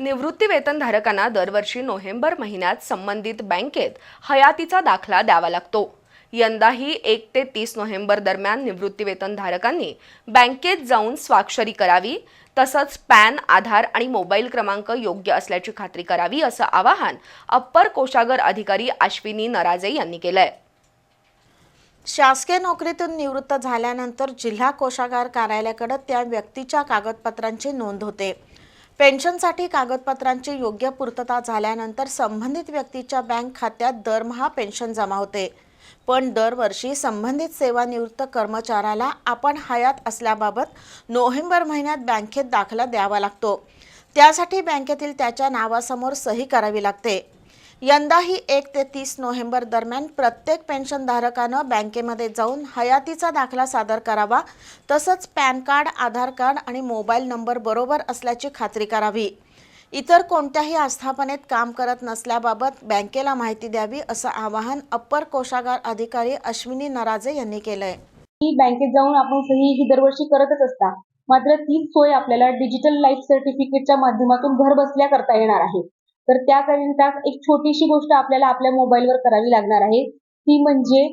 निवृत्तीवेतनधारकांना दरवर्षी नोव्हेंबर महिन्यात संबंधित बँकेत हयातीचा दाखला द्यावा लागतो. यंदाही एक ते तीस नोव्हेंबर दरम्यान निवृत्तीवेतनधारकांनी बँकेत जाऊन स्वाक्षरी करावी तसंच पॅन आधार आणि मोबाईल क्रमांक योग्य असल्याची खात्री करावी असं आवाहन अप्पर कोषागर अधिकारी अश्विनी नराजे यांनी केलंय. शासकीय नोकरीतून निवृत्त झाल्यानंतर जिल्हा कोषागार कार्यालयाकडे त्या व्यक्तीच्या कागदपत्रांची नोंद होते. पेन्शनसाठी कागदपत्रांची योग्य पूर्तता झाल्यानंतर संबंधित व्यक्तीच्या बँक खात्यात दरमहा पेन्शन जमा होते. पण दरवर्षी संबंधित सेवानिवृत्त कर्मचाऱ्याला आपण हयात असल्याबाबत नोव्हेंबर महिन्यात बँकेत दाखला द्यावा लागतो. त्यासाठी बँकेतील त्याच्या नावासमोर सही करावी लागते. यंदाही एक ते तीस नोव्हेंबर दरम्यान प्रत्येक पेन्शनधारकानं बँकेमध्ये जाऊन हयातीचा दाखला सादर करावा तसंच पॅन कार्ड आधार कार्ड आणि मोबाईल नंबर बरोबर असल्याची खात्री करावी. इतर कोणत्याही आस्थापनेत काम करत नसल्याबाबत बँकेला माहिती द्यावी असं आवाहन अप्पर कोषागार अधिकारी अश्विनी नराजे यांनी केलंय. ही बँकेत जाऊन आपण सही ही दरवर्षी करतच असता. मात्र तीच सोय आपल्याला डिजिटल लाईफ सर्टिफिकेटच्या माध्यमातून घर बसल्या करता येणार आहे. तर त्याकरिता एक छोटीशी गोष्ट आपल्याला आपल्या मोबाईलवर करावी लागणार आहे. ती म्हणजे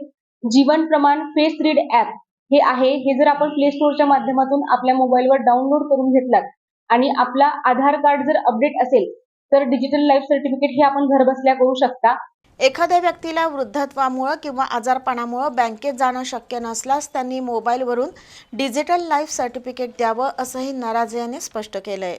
जीवन प्रमाण फेस रीड ऍप हे आहे. हे जर आपण प्ले स्टोअरच्या माध्यमातून आपल्या मोबाईलवर डाउनलोड करून घेतलात आणि आपला आधार कार्ड जर अपडेट असेल तर डिजिटल लाईफ सर्टिफिकेट हे आपण घरबसल्या करू शकता. एखाद्या व्यक्तीला वृद्धत्वामुळं किंवा आजारपणामुळं बँकेत जाणं शक्य नसल्यास त्यांनी मोबाईलवरून डिजिटल लाईफ सर्टिफिकेट द्यावं असंही नराजे यांनी स्पष्ट केलंय.